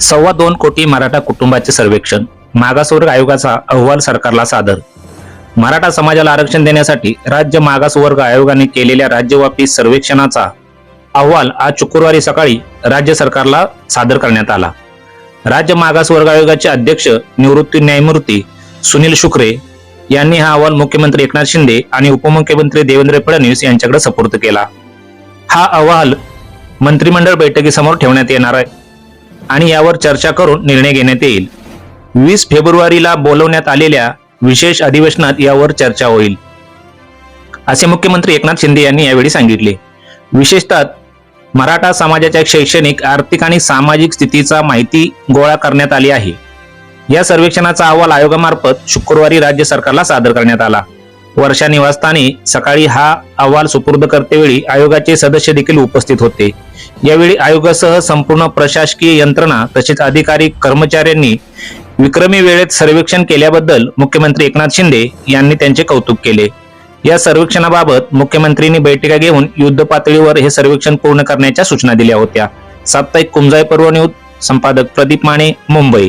सव्वा दोन कोटी मराठा कुटुंबाचे सर्वेक्षण. मागासवर्ग आयोगाचा अहवाल सरकारला सादर. मराठा समाजाला आरक्षण देण्यासाठी राज्य मागासवर्ग आयोगाने केलेल्या राज्यव्यापी सर्वेक्षणाचा अहवाल आज शुक्रवारी सकाळी राज्य सरकारला सादर करण्यात आला. राज्य मागासवर्ग आयोगाचे अध्यक्ष निवृत्ती न्यायमूर्ती सुनील शुक्रे यांनी हा अहवाल मुख्यमंत्री एकनाथ शिंदे आणि उपमुख्यमंत्री देवेंद्र फडणवीस यांच्याकडे सुपूर्द केला. हा अहवाल मंत्रिमंडळ बैठकीसमोर ठेवण्यात येणार आहे. आणि यावर चर्चा करून निर्णय घेण्यात येईल. वीस फेब्रुवारीला बोलवण्यात आलेल्या विशेष अधिवेशनात यावर चर्चा होईल. असे मुख्यमंत्री एकनाथ शिंदे यांनी यावेळी सांगितले. विशेषतः मराठा समाजाच्या शैक्षणिक आर्थिक आणि सामाजिक स्थितीचा माहिती गोळा करण्यात आली आहे. या सर्वेक्षणाचा अहवाल आयोगामार्फत शुक्रवारी राज्य सरकारला सादर करण्यात आला. वर्षा निवासस्थानी सकाळी हा अहवाल सुपूर्द करतेवेळी आयोगाचे सदस्य देखील उपस्थित होते. यावेळी आयोगासह संपूर्ण प्रशासकीय यंत्रणा तसेच अधिकारी कर्मचाऱ्यांनी विक्रमी वेळेत सर्वेक्षण केल्याबद्दल मुख्यमंत्री एकनाथ शिंदे यांनी त्यांचे कौतुक केले. या सर्वेक्षणाबाबत मुख्यमंत्र्यांनी बैठका घेऊन युद्ध पातळीवर हे सर्वेक्षण पूर्ण करण्याच्या सूचना दिल्या होत्या. साप्ताहिक कुंजाई पर्व न्यूज संपादक प्रदीप माने मुंबई.